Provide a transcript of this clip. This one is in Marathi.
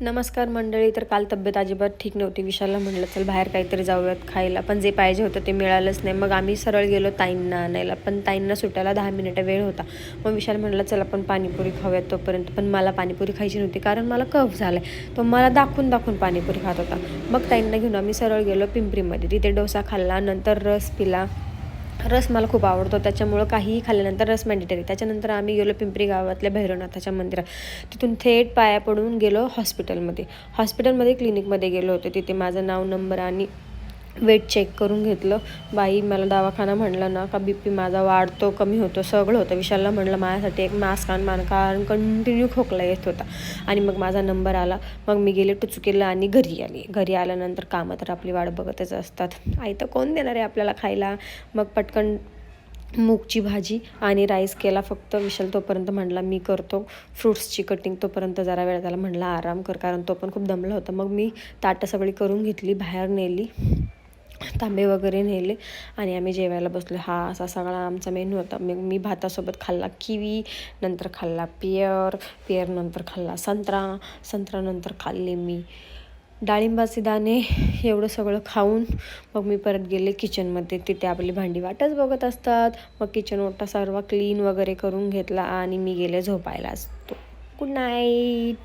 नमस्कार मंडळी तर काल तब्येत अजिबात ठीक नव्हती. विशालला म्हटलं चल बाहेर काहीतरी जाऊयात खायला. पण जे पाहिजे होतं ते मिळालंच नाही. मग आम्ही सरळ गेलो ताईंना आणायला. पण ताईंना सुटायला दहा मिनिटं वेळ होता. मग विशाल म्हटलं चल आपण पाणीपुरी खाऊयात तोपर्यंत. पण मला पाणीपुरी खायची नव्हती कारण मला कफ झाला आहे तो मला दाखवून दाखवून पाणीपुरी खात होता. मग ताईंना घेऊन आम्ही सरळ गेलो पिंपरीमध्ये. तिथे डोसा खाल्ला नंतर रस पिला. रस मला खूप आवडतो. त्याच्यामुळं काहीही खाल्ल्यानंतर रस मॅन्डेटरी त्याच्यानंतर आम्ही गेलो पिंपरी गावातल्या भैरवनाथाच्या मंदिरात. तिथून थेट पाया पडून गेलो हॉस्पिटलमध्ये हॉस्पिटलमध्ये क्लिनिकमध्ये गेलो होतो. तिथे माझं नाव नंबर आणि वेट चेक करून घेतलं. बाई मला दवाखाना म्हणलं ना का बी पी माझा वाढतो कमी होतो सगळं होतं. विशालला म्हणलं माझ्यासाठी एक मास्क आण मान कारण कंटिन्यू खोकला येत होता. आणि मग माझा नंबर आला. मग मी गेले टुचुकीला आणि घरी आली. घरी आल्यानंतर कामं तर आपली वाट बघतच असतात. आई तर कोण देणार आहे आपल्याला खायला? मग पटकन मूगची भाजी आणि राईस केला फक्त. विशाल तोपर्यंत म्हणला मी करतो फ्रुट्सची कटिंग तोपर्यंत जरा वेळ त्याला म्हणला आराम कर. कारण तो पण खूप दमला होता. मग मी ताटं सगळी करून घेतली बाहेर नेली. तांबे वगैरे नेले आणि आम्ही जेवायला बसलो. हा असा सगळा आमचा मेनू होता. मग मी भातासोबत खाल्ला किवी नंतर खाल्ला पियर पियर नंतर खाल्ला संत्रा संत्रानंतर खाल्ले मी. डाळिंबाचे दाणे एवढं सगळं खाऊन मग मी परत गेले किचनमध्ये तिथे आपली भांडी वाटच बघत असतात. मग किचन ओटा सर्व क्लीन वगैरे करून घेतला आणि मी गेले झोपायला. असतो गुड नाईट